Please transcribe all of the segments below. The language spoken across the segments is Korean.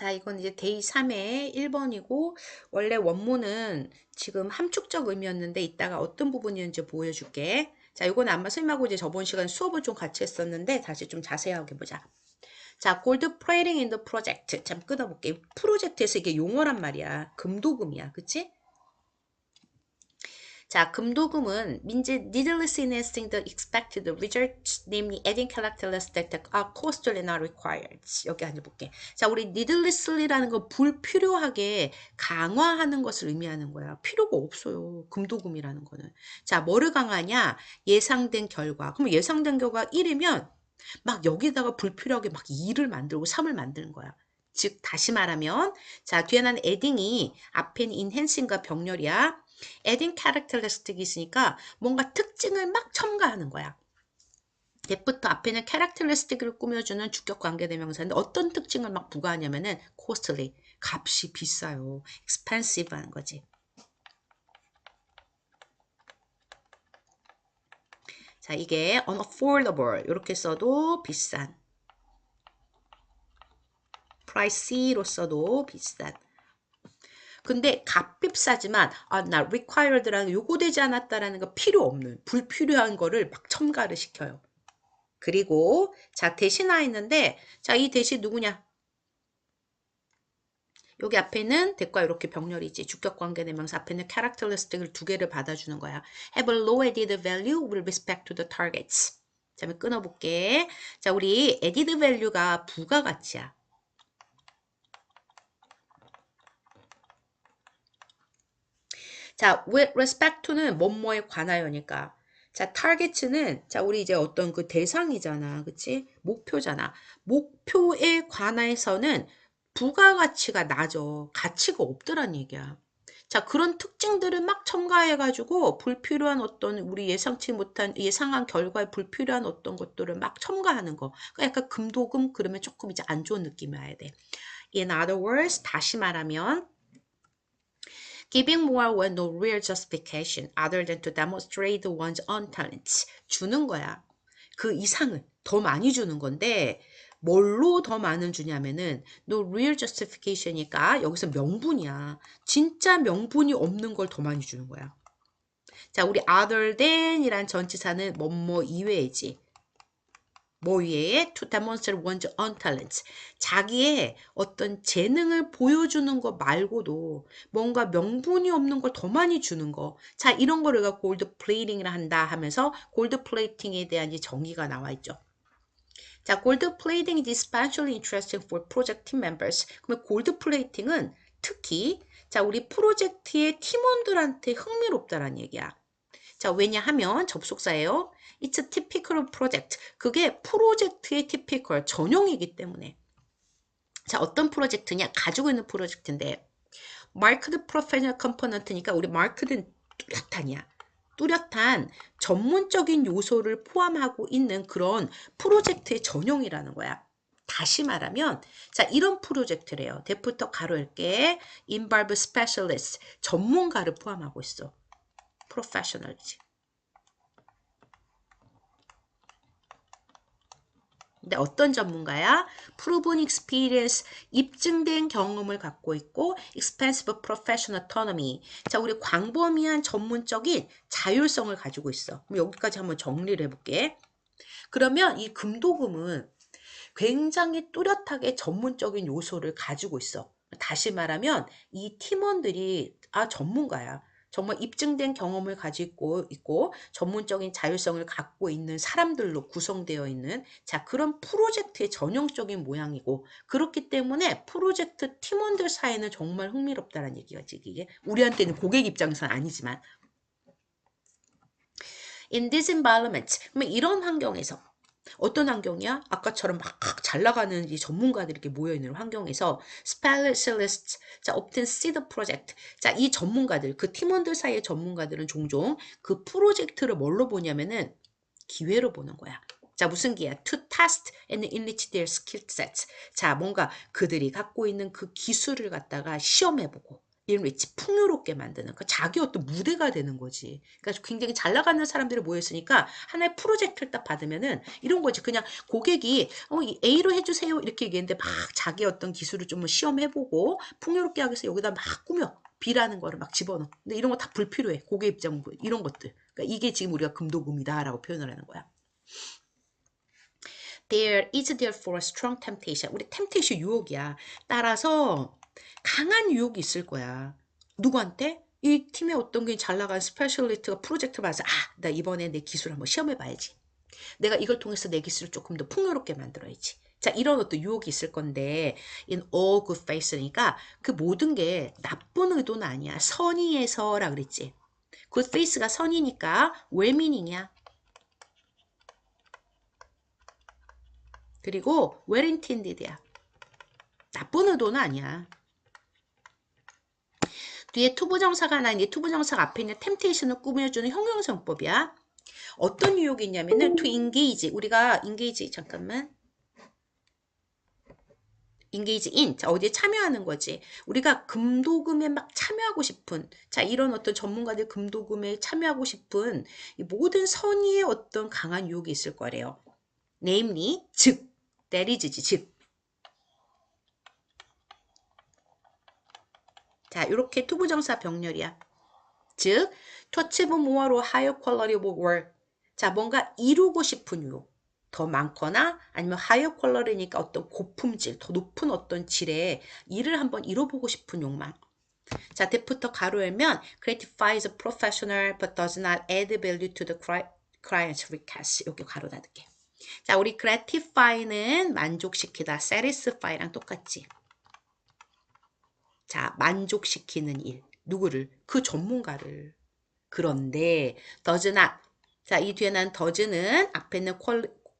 자, 이건 이제 데이 3의 1번이고, 원래 원문은 지금 함축적 의미였는데, 이따가 어떤 부분이었는지 보여줄게. 자, 이건 아마 선생님하고 이제 저번 시간 수업을 좀 같이 했었는데, 다시 좀 자세하게 보자. 자, 골드 플레이팅 인더 프로젝트. 잠 끊어볼게. 프로젝트에서 이게 용어란 말이야. 금도금이야. 그치? 자, 금도금은 means needlessly enhancing the expected results, namely adding characteristics that are costly and not required. 여기 앉아볼게. 자, 우리 needlessly라는 건 불필요하게 강화하는 것을 의미하는 거야. 필요가 없어요. 금도금이라는 거는. 자, 뭐를 강화하냐? 예상된 결과. 그럼 예상된 결과 1이면 막 여기다가 불필요하게 막 2를 만들고 3을 만드는 거야. 즉 다시 말하면 자 뒤에는 adding이 앞에는 enhancing과 병렬이야. Adding characteristic이 있으니까 뭔가 특징을 막 첨가하는 거야. 대부터 앞에는 characteristic을 꾸며주는 주격 관계대명사인데 어떤 특징을 막 부과하냐면은 costly, 값이 비싸요. expensive 하는 거지. 자, 이게 unaffordable 이렇게 써도 비싼. pricey로 써도 비싼. 근데 값비싸지만 아, 나 required라는 요구되지 않았다라는 거 필요 없는 불필요한 거를 막 첨가를 시켜요. 그리고 자 대신하 있는데 자 이 대신 누구냐? 여기 앞에는 대과 이렇게 병렬이지 주격 관계 대명사 앞에는 characteristic을 두 개를 받아주는 거야. Have a low added value with respect to the targets. 자, 끊어볼게. 자, 우리 added value가 부가가치야. 자, with respect to는 뭐뭐에 관하여니까. 자, target는 자, 우리 이제 어떤 그 대상이잖아. 그치? 목표잖아. 목표에 관해서는 부가가치가 낮어. 가치가 없더란 얘기야. 자, 그런 특징들을 막 첨가해가지고 불필요한 어떤 우리 예상치 못한 예상한 결과에 불필요한 어떤 것들을 막 첨가하는 거. 그러니까 약간 금도금 그러면 조금 이제 안 좋은 느낌이 와야 돼. In other words, 다시 말하면 Giving more when no real justification other than to demonstrate one's own talents. 주는 거야. 그 이상은 더 많이 주는 건데 뭘로 더 많은 주냐면은 no real justification이니까 여기서 명분이야. 진짜 명분이 없는 걸 더 많이 주는 거야. 자, 우리 other than이란 전치사는 뭐뭐 이외이지. 뭐 위에 to demonstrate one's own talents. 자기의 어떤 재능을 보여주는 것 말고도 뭔가 명분이 없는 걸 더 많이 주는 거. 자, 이런 거를 우리가 골드 플레이팅을 한다 하면서 골드 플레이팅에 대한 이 정의가 나와 있죠. 자, 골드 플레이팅 is especially interesting for project team members. 그러면 골드 플레이팅은 특히 자, 우리 프로젝트의 팀원들한테 흥미롭다라는 얘기야. 자, 왜냐하면 접속사예요. It's a typical project. 그게 프로젝트의 typical 전용이기 때문에. 자, 어떤 프로젝트냐? 가지고 있는 프로젝트인데 marked professional component니까 우리 marked는 뚜렷하냐? 뚜렷한 전문적인 요소를 포함하고 있는 그런 프로젝트의 전용이라는 거야. 다시 말하면 자 이런 프로젝트래요. 대부터 가로 열게 involve specialist 전문가를 포함하고 있어. Professional이지. 근데 어떤 전문가야? proven experience, 입증된 경험을 갖고 있고 expensive professional autonomy. 자, 우리 광범위한 전문적인 자율성을 가지고 있어. 그럼 여기까지 한번 정리를 해볼게. 그러면 이 금도금은 굉장히 뚜렷하게 전문적인 요소를 가지고 있어. 다시 말하면 이 팀원들이 아 전문가야. 정말 입증된 경험을 가지고 있고 전문적인 자율성을 갖고 있는 사람들로 구성되어 있는 자 그런 프로젝트의 전형적인 모양이고 그렇기 때문에 프로젝트 팀원들 사이는 정말 흥미롭다는 얘기가 지 이게 우리한테는 고객 입장에서는 아니지만. In this environment 이런 환경에서 어떤 환경이야? 아까처럼 막 잘 나가는 이 전문가들이 이렇게 모여있는 환경에서 specialists, 자, see the project. 자, 이 전문가들, 그 팀원들 사이의 전문가들은 종종 그 프로젝트를 뭘로 보냐면은 기회로 보는 거야. 자, 무슨 기회야? To test and enrich their skill sets. 자, 뭔가 그들이 갖고 있는 그 기술을 갖다가 시험해보고 enrich, 풍요롭게 만드는, 그 자기 어떤 무대가 되는 거지. 그러니까 굉장히 잘 나가는 사람들이 모였으니까 하나의 프로젝트를 딱 받으면은 이런 거지. 그냥 고객이 어, 이 A로 해주세요 이렇게 얘기했는데 막 자기 어떤 기술을 좀 시험해보고 풍요롭게 하기 위해서 여기다 막 꾸며 B라는 거를 막 집어넣어. 근데 이런 거 다 불필요해. 고객 입장 이런 것들. 그러니까 이게 지금 우리가 금도금이다라고 표현을 하는 거야. There is therefore a strong temptation. 우리 temptation 유혹이야. 따라서 강한 유혹이 있을 거야. 누구한테? 이 팀에 어떤 게 잘 나간 스페셜리스트가 프로젝트 받아서 아, 나 이번에 내 기술 한번 시험해 봐야지. 내가 이걸 통해서 내 기술을 조금 더 풍요롭게 만들어야지. 자, 이런 어떤 유혹이 있을 건데, in all good faith니까 그 모든 게 나쁜 의도는 아니야. 선의에서라 그랬지. good faith가 선이니까 well meaning이야. 그리고 well intended야. 나쁜 의도는 아니야. 뒤에 투부정사가 나있는데 투부정사가 앞에 있는 temptation을 꾸며주는 형용성법이야. 어떤 유혹이 있냐면은 to engage. 우리가 engage 잠깐만. engage in. 자, 어디에 참여하는 거지. 우리가 금도금에 막 참여하고 싶은, 자, 이런 어떤 전문가들 금도금에 참여하고 싶은 이 모든 선의의 어떤 강한 유혹이 있을 거래요. namely, 즉, that is지, 즉. 자, 이렇게 투부정사 병렬이야. 즉, to achieve more or higher quality work. 자, 뭔가 이루고 싶은 유혹. 더 많거나 아니면 higher quality니까 어떤 고품질, 더 높은 어떤 질의 일을 한번 이뤄보고 싶은 욕망. 자, 대부터 가로 열면 gratifies a professional but does not add value to the client's request. 여기 가로 닫을게. 자, 우리 gratify는 만족시키다, satisfy랑 똑같지. 자, 만족시키는 일. 누구를? 그 전문가를. 그런데 does not. 자, 이 뒤에 난 does는 앞에 있는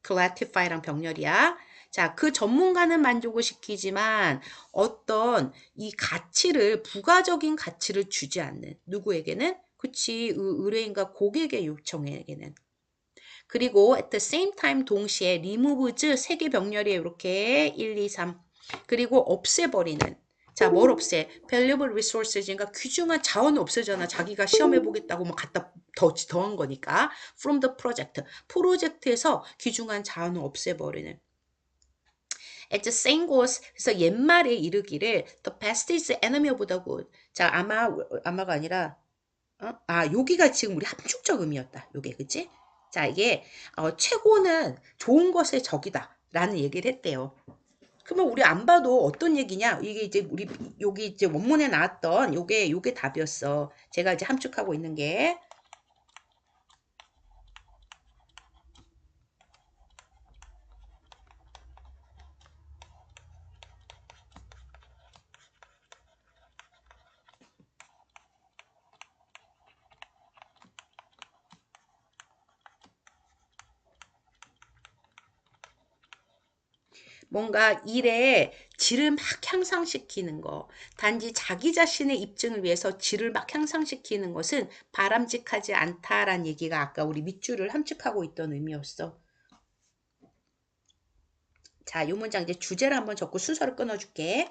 gratify랑 병렬이야. 자, 그 전문가는 만족을 시키지만 어떤 이 가치를 부가적인 가치를 주지 않는 누구에게는 그치 의뢰인과 고객의 요청에게는 그리고 at the same time 동시에 removes 세개 병렬이 이렇게 1, 2, 3 그리고 없애버리는 자, 뭘 없애? valuable resources니까 귀중한 자원을 없애잖아. 자기가 시험해 보겠다고 막 갖다 더, 더한 거니까. from the project. 프로젝트에서 귀중한 자원을 없애버리는. at the same goes. 그래서 옛말에 이르기를 the best is enemy of the good. 자, 아마, 아마가 아니라, 어? 아, 여기가 지금 우리 함축적 의미였다. 요게, 그치? 자, 이게, 어, 최고는 좋은 것의 적이다. 라는 얘기를 했대요. 그러면 우리 안 봐도 어떤 얘기냐? 이게 이제 우리 여기 이제 원문에 나왔던 요게 요게 답이었어. 제가 이제 함축하고 있는 게 뭔가 일의 질을 막 향상시키는 거. 단지 자기 자신의 입증을 위해서 질을 막 향상시키는 것은 바람직하지 않다라는 얘기가 아까 우리 밑줄을 함축하고 있던 의미였어. 자, 이 문장 이제 주제를 한번 적고 순서를 끊어줄게.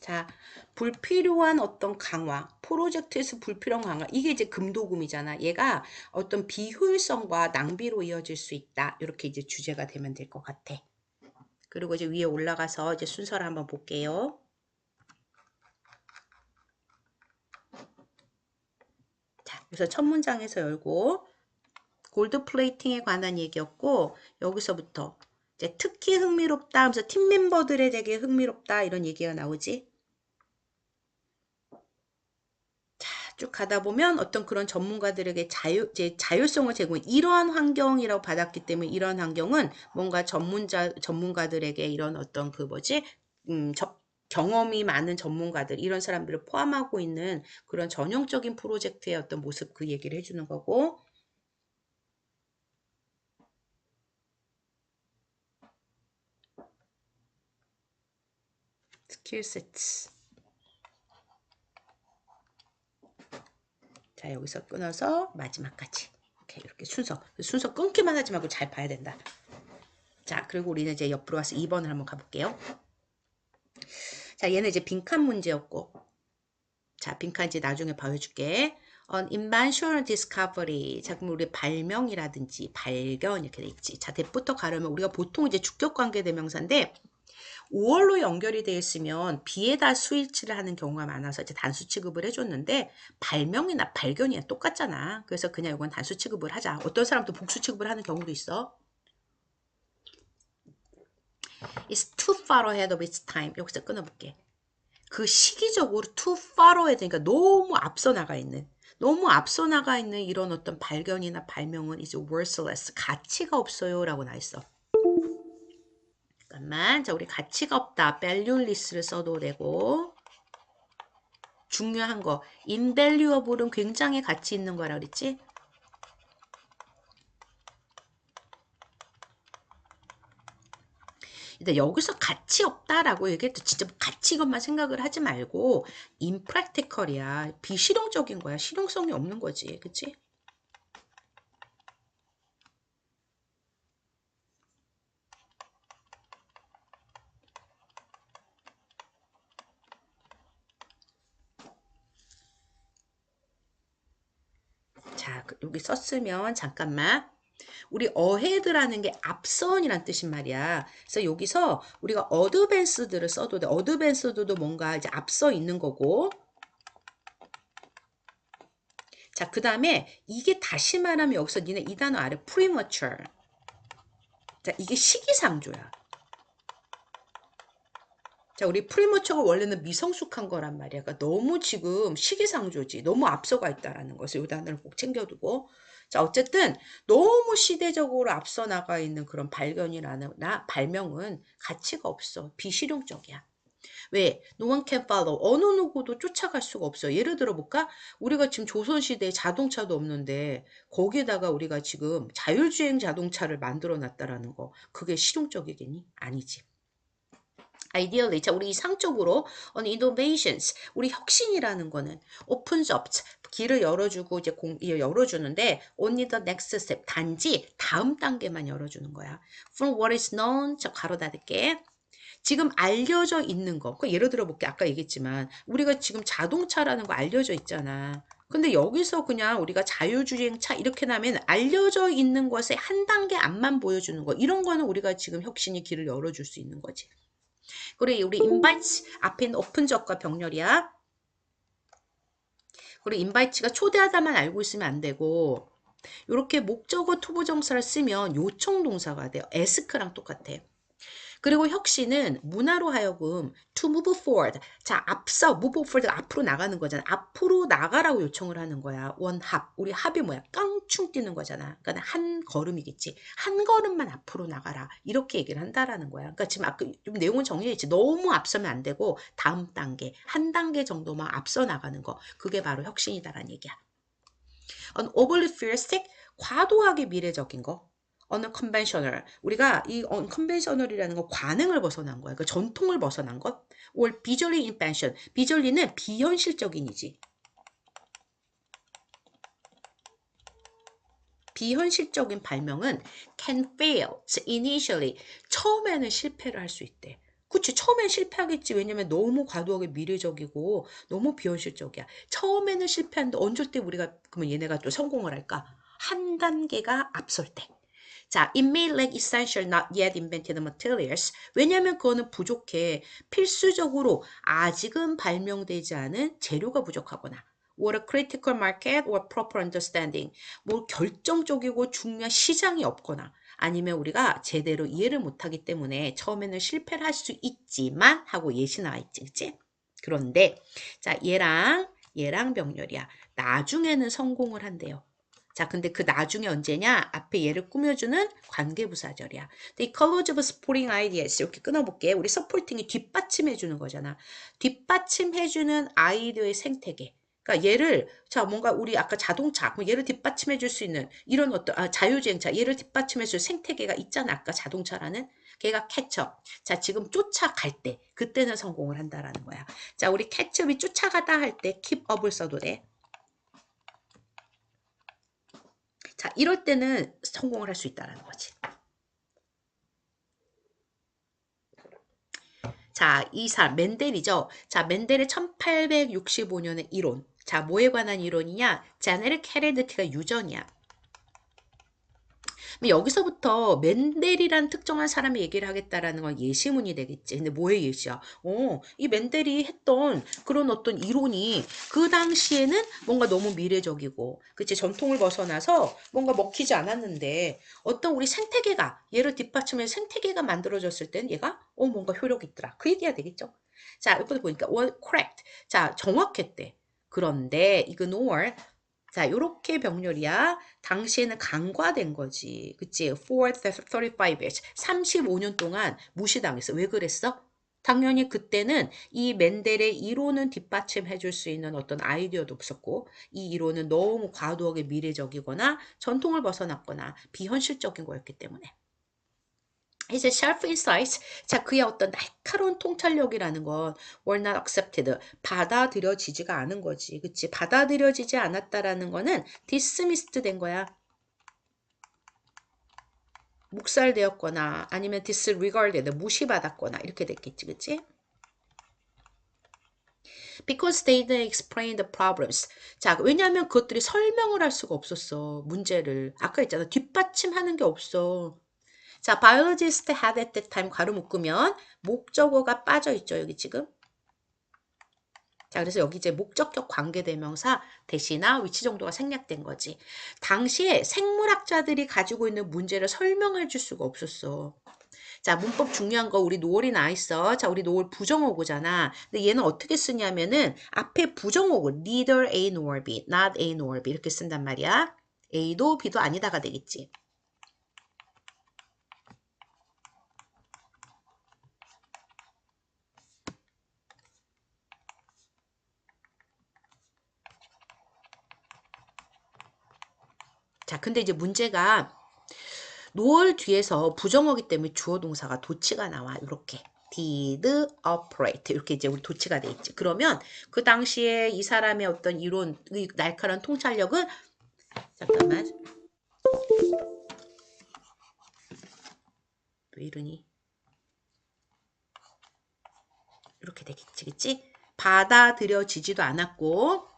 자, 불필요한 어떤 강화, 프로젝트에서 불필요한 강화, 이게 이제 금도금이잖아. 얘가 어떤 비효율성과 낭비로 이어질 수 있다. 이렇게 이제 주제가 되면 될 것 같아. 그리고 이제 위에 올라가서 이제 순서를 한번 볼게요. 자, 그래서 첫 문장에서 열고 골드 플레이팅에 관한 얘기였고 여기서부터 특히 흥미롭다 하면서 팀 멤버들에 되게 흥미롭다 이런 얘기가 나오지. 쭉 가다 보면 어떤 그런 전문가들에게 자유, 이제 자율성을 제공해 이러한 환경이라고 받았기 때문에 이러한 환경은 뭔가 전문자 전문가들에게 이런 어떤 그 뭐지? 음, 저, 경험이 많은 전문가들 이런 사람들을 포함하고 있는 그런 전형적인 프로젝트의 어떤 모습 그 얘기를 해주는 거고. 스킬 세트 자 여기서 끊어서 마지막까지. 이렇게 이렇게 순서. 순서 끊기만 하지 말고 잘 봐야 된다. 자 그리고 우리는 이제 옆으로 와서 2번을 한번 가볼게요. 자 얘는 이제 빈칸 문제였고. 자 빈칸 이제 나중에 보여줄게. On invention discovery. 자 그럼 우리 발명이라든지 발견 이렇게 돼 있지. 자 대부터 가려면 우리가 보통 이제 주격관계 대명사인데 5월로 연결이 되어 있으면 비에다 수일치를 하는 경우가 많아서 이제 단수 취급을 해줬는데 발명이나 발견이랑 똑같잖아. 그래서 그냥 이건 단수 취급을 하자. 어떤 사람도 복수 취급을 하는 경우도 있어. It's too far ahead of its time. 여기서 끊어볼게. 그 시기적으로 too far ahead, 그러니까 너무 앞서 나가 있는, 너무 앞서 나가 있는 이런 어떤 발견이나 발명은 이제 worthless, 가치가 없어요. 라고 나 있어. 잠깐만. 자, 우리 가치가 없다. valueless를 써도 되고. 중요한 거. invaluable은 굉장히 가치 있는 거라 그랬지? 근데 여기서 가치 없다라고 얘기해도 진짜 뭐 가치 것만 생각을 하지 말고 impractical이야. 비실용적인 거야. 실용성이 없는 거지. 그치? 여기 썼으면 잠깐만. 우리 어헤드라는 게 앞선이란 뜻인 말이야. 그래서 여기서 우리가 어드밴스드를 써도 돼. 어드밴스드도 뭔가 이제 앞서 있는 거고. 자, 그 다음에 이게 다시 말하면 여기서 니네 이 단어 아래 premature. 자, 이게 시기상조야. 자, 우리 프리머처가 원래는 미성숙한 거란 말이야. 그러니까 너무 지금 시기상조지. 너무 앞서가 있다라는 것을 이 단어를 꼭 챙겨두고. 자, 어쨌든 너무 시대적으로 앞서 나가 있는 그런 발견이라는 나 발명은 가치가 없어. 비실용적이야. 왜? No one can follow. 어느 누구도 쫓아갈 수가 없어. 예를 들어 볼까? 우리가 지금 조선시대에 자동차도 없는데 거기에다가 우리가 지금 자율주행 자동차를 만들어 놨다라는 거. 그게 실용적이겠니? 아니지. Ideally 자 우리 이상적으로 on innovations 우리 혁신이라는 거는 opens up 길을 열어주고 이제 공 열어주는데 only the next step 단지 다음 단계만 열어주는 거야 from what is known 자 가로 닫을게 지금 알려져 있는 거. 그 예를 들어 볼게. 아까 얘기했지만 우리가 지금 자동차라는 거 알려져 있잖아. 근데 여기서 그냥 우리가 자율주행차 이렇게 나면 알려져 있는 것에 한 단계 앞만 보여주는 거. 이런 거는 우리가 지금 혁신이 길을 열어줄 수 있는 거지. 그리고 우리 invites 앞에 있는 open 적과 병렬이야. 그리고 invites가 초대하다만 알고 있으면 안 되고 이렇게 목적어 투부 정사를 쓰면 요청 동사가 돼요. ask랑 똑같아. 그리고 혁신은 문화로 하여금 to move forward. 자, 앞서 move forward 앞으로 나가는 거잖아. 앞으로 나가라고 요청을 하는 거야. 원합. 우리 합이 뭐야? 깡충 뛰는 거잖아. 그러니까 한 걸음이겠지. 한 걸음만 앞으로 나가라. 이렇게 얘기를 한다라는 거야. 그러니까 지금 아까 좀 내용은 정리했지. 너무 앞서면 안 되고 다음 단계, 한 단계 정도만 앞서 나가는 거. 그게 바로 혁신이다라는 얘기야. on overly futuristic 과도하게 미래적인 거. Unconventional. 우리가 이 unconventional이라는 거 관행을 벗어난 거야. 그 전통을 벗어난 것. or visually invention. visually는 비현실적인이지. 비현실적인 발명은 can fail initially. 처음에는 실패를 할 수 있대. 그치 처음엔 실패하겠지 왜냐면 너무 과도하게 미래적이고 너무 비현실적이야 처음에는 실패하는데 언제 때 우리가 그러면 얘네가 또 성공을 할까 한 단계가 앞설 때 자, it may lack essential not yet invented materials. 왜냐하면 그거는 부족해. 필수적으로 아직은 발명되지 않은 재료가 부족하거나 or a critical market or proper understanding. 뭐 결정적이고 중요한 시장이 없거나 아니면 우리가 제대로 이해를 못하기 때문에 처음에는 실패를 할 수 있지만 하고 예시 나와 있지. 그치? 그런데 자 얘랑 얘랑 병렬이야. 나중에는 성공을 한대요. 자, 근데 그 나중에 언제냐? 앞에 얘를 꾸며주는 관계부사절이야. The ecology of supporting ideas 이렇게 끊어볼게. 우리 supporting이 뒷받침해주는 거잖아. 뒷받침해주는 아이디어의 생태계. 그러니까 얘를 자 뭔가 우리 아까 자동차 뭐 얘를 뒷받침해 줄 수 있는 이런 어떤 아, 자유주행차 얘를 뒷받침해 줄 생태계가 있잖아. 아까 자동차라는 걔가 캐쳐. 자 지금 쫓아갈 때 그때는 성공을 한다라는 거야. 자 우리 캐쳐이 쫓아가다 할 때 keep up을 써도 돼. 자, 이럴 때는 성공을 할 수 있다는 거지. 자, 이 사람, 멘델이죠. 자, 멘델의 1865년의 이론. 자, 뭐에 관한 이론이냐? 제네릭 헤레드티가 유전이야. 여기서부터 멘델이란 특정한 사람의 얘기를 하겠다라는 건 예시문이 되겠지. 근데 뭐의 예시야? 어, 이 멘델이 했던 그런 어떤 이론이 그 당시에는 뭔가 너무 미래적이고, 그치? 전통을 벗어나서 뭔가 먹히지 않았는데, 어떤 우리 생태계가, 얘를 뒷받침해 생태계가 만들어졌을 땐 얘가, 어, 뭔가 효력이 있더라. 그 얘기가 되겠죠? 자, 여기 보니까, well, correct. 자, 정확했대. 그런데, ignore, 자, 요렇게 병렬이야. 당시에는 간과된 거지. 그치? For 35 years. 35년 동안 무시당했어. 왜 그랬어? 당연히 그때는 이 멘델의 이론은 뒷받침해 줄 수 있는 어떤 아이디어도 없었고, 이 이론은 너무 과도하게 미래적이거나 전통을 벗어났거나 비현실적인 거였기 때문에. 이제 sharp insights. 자, 그의 어떤 날카로운 통찰력이라는 건 were not accepted. 받아들여지지가 않은 거지. 그치? 받아들여지지 않았다라는 거는 dismissed 된 거야. 묵살되었거나 아니면 disregarded, 무시받았거나 이렇게 됐겠지. 그치? Because they didn't explain the problems. 자, 왜냐하면 그것들이 설명을 할 수가 없었어. 문제를. 아까 했잖아. 뒷받침하는 게 없어. 자, biologist had at that time 가로 묶으면 목적어가 빠져 있죠. 여기 지금. 자, 그래서 여기 이제 목적격 관계대명사 대시나 위치 정도가 생략된 거지. 당시에 생물학자들이 가지고 있는 문제를 설명해 줄 수가 없었어. 자, 문법 중요한 거 우리 노을이 나 있어. 자, 우리 노을 부정어구잖아. 근데 얘는 어떻게 쓰냐면은 앞에 부정어구 neither A nor B, not A nor B 이렇게 쓴단 말이야. A도 B도 아니다가 되겠지. 자, 근데 이제 문제가 노을 뒤에서 부정어기 때문에 주어 동사가 도치가 나와. 이렇게. did operate 이렇게 이제 우리 도치가 돼 있지. 그러면 그 당시에 이 사람의 어떤 이론, 의 날카로운 통찰력은 잠깐만. 왜 이러니? 이렇게 되겠지, 그치? 받아들여지지도 않았고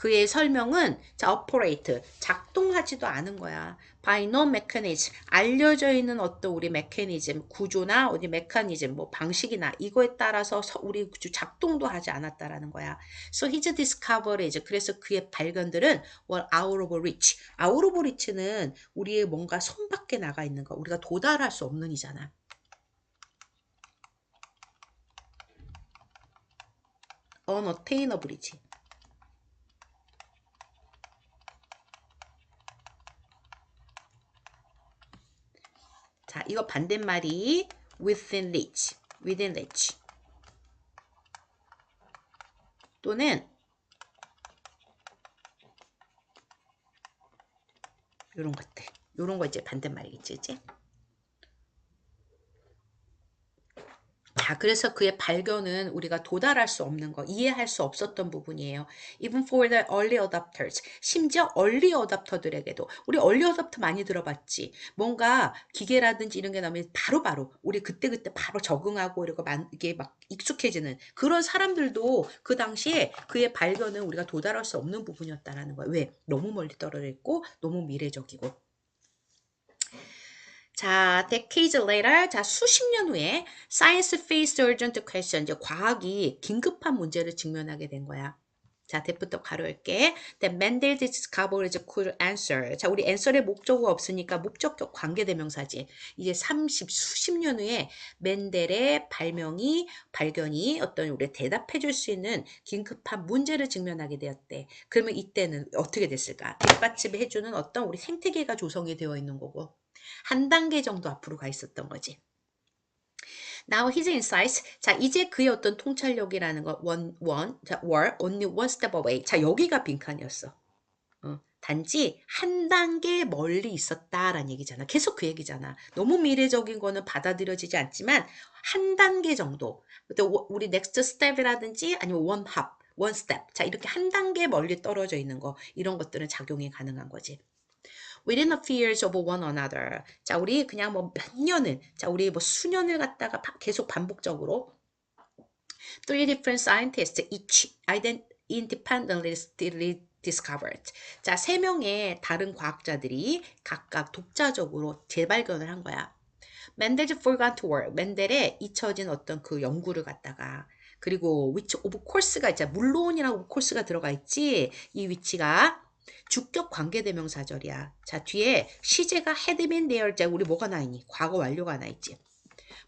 그의 설명은 자, operate 작동하지도 않은 거야. by no mechanism 알려져 있는 어떤 우리 메커니즘 구조나 어디 메커니즘 뭐 방식이나 이거에 따라서 서, 우리 구조 작동도 하지 않았다라는 거야. So his discoveries 그래서 그의 발견들은 were out of reach. out of reach는 우리의 뭔가 손 밖에 나가 있는 거. 우리가 도달할 수 없는 이잖아. unattainable이지. 자, 이거 반대말이 within reach, within reach. 또는 요런 것들. 요런 거 이제 반대말이겠지, 그치? 자, 그래서 그의 발견은 우리가 도달할 수 없는 거, 이해할 수 없었던 부분이에요. Even for the early adopters. 심지어 early adopter들에게도. 우리 early adopter 많이 들어봤지. 뭔가 기계라든지 이런 게 나오면 바로바로 우리 그때그때 바로 적응하고 이러고 만, 이게 막 익숙해지는 그런 사람들도 그 당시에 그의 발견은 우리가 도달할 수 없는 부분이었다라는 거야. 왜? 너무 멀리 떨어져 있고 너무 미래적이고. 자, decades later, 자, 수십 년 후에 science faced urgent question, 이제 과학이 긴급한 문제를 직면하게 된 거야. 자, that부터 가로 열게. Then Mendel discovered cool answer. 자, 우리 answer의 목적어가 없으니까 목적격 관계대명사지. 이제 30, 수십 년 후에 멘델의 발명이, 발견이 어떤 우리 대답해 줄 수 있는 긴급한 문제를 직면하게 되었대. 그러면 이때는 어떻게 됐을까? 뒷받침 해 주는 어떤 우리 생태계가 조성이 되어 있는 거고. 한 단계 정도 앞으로 가 있었던 거지. Now his insights. 자, 이제 그의 어떤 통찰력이라는 거 one one 자, were only one step away. 자, 여기가 빈칸이었어. 어, 단지 한 단계 멀리 있었다라는 얘기잖아. 계속 그 얘기잖아. 너무 미래적인 거는 받아들여지지 않지만 한 단계 정도. 또 우리 next step이라든지 아니면 one hop, one step. 자, 이렇게 한 단계 멀리 떨어져 있는 거 이런 것들은 작용이 가능한 거지. Within a few years of one another. 자, 우리 그냥 뭐 몇 년을, 자, 우리 뭐 수년을 갖다가 바- 계속 반복적으로 three different scientists each independently discovered. 자, 세 명의 다른 과학자들이 각각 독자적으로 재발견을 한 거야. 맨델즈 forgotten work. 맨델의 잊혀진 어떤 그 연구를 갖다가 그리고 which of course가 있잖아. 물론이라고 of course가 들어가 있지. 이 위치가 주격 관계대명사절이야. 자, 뒤에 시제가 had been there. 자, 우리 뭐가 나 있니? 과거 완료가 나 있지.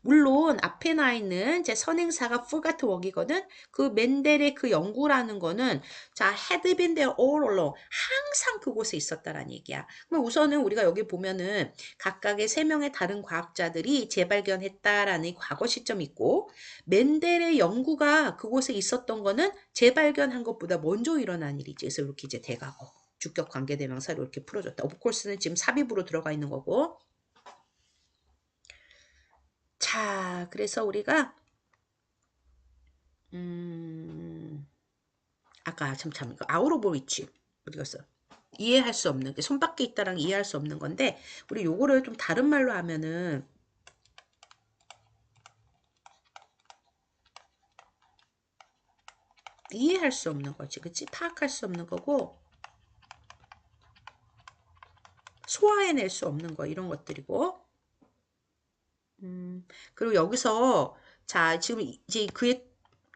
물론 앞에 나 있는 제 선행사가 forgot work이거든. 그 맨델의 그 연구라는 거는 자, there all along. 항상 그곳에 있었다라는 얘기야. 그럼 우선은 우리가 여기 보면은 각각의 세 명의 다른 과학자들이 재발견했다라는 과거 시점이 있고 맨델의 연구가 그곳에 있었던 거는 재발견한 것보다 먼저 일어난 일이지. 그래서 이렇게 이제 대가고 주격 관계대명사로 이렇게 풀어줬다. course는 지금 삽입으로 들어가 있는 거고. 자, 그래서 우리가 음, 아까 참참 이거 오브 위치 어디 갔어? 이해할 수 없는 게 손밖에 있다랑 이해할 수 없는 건데 우리 요거를 좀 다른 말로 하면은 이해할 수 없는 거지, 그치? 파악할 수 없는 거고 소화해낼 수 없는 거 이런 것들이고. 음, 그리고 여기서 자 지금 이제 그의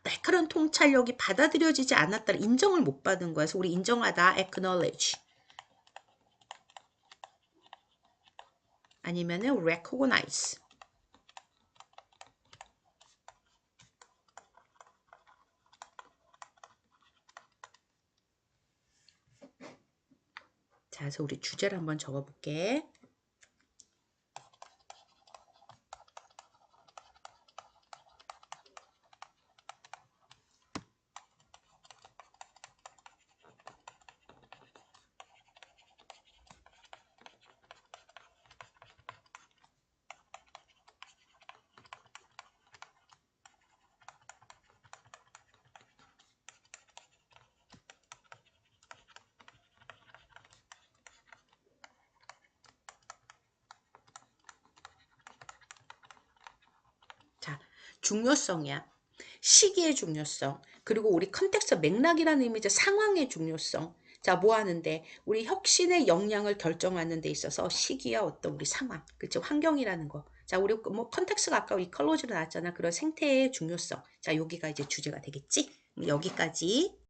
날카로운 통찰력이 받아들여지지 않았다 인정을 못 받은 거야. 그래서 우리 인정하다 acknowledge. 아니면은 recognize 자, 그래서 우리 주제를 한번 적어볼게. 자, 중요성이야. 시기의 중요성. 그리고 우리 컨텍스트 맥락이라는 의미죠. 상황의 중요성. 자, 뭐 하는데? 우리 혁신의 역량을 결정하는 데 있어서 시기와 어떤 우리 상황. 그치? 환경이라는 거. 자, 우리 뭐 컨텍스트가 아까 이컬러지로 나왔잖아. 그런 생태의 중요성. 자, 여기가 이제 주제가 되겠지? 여기까지.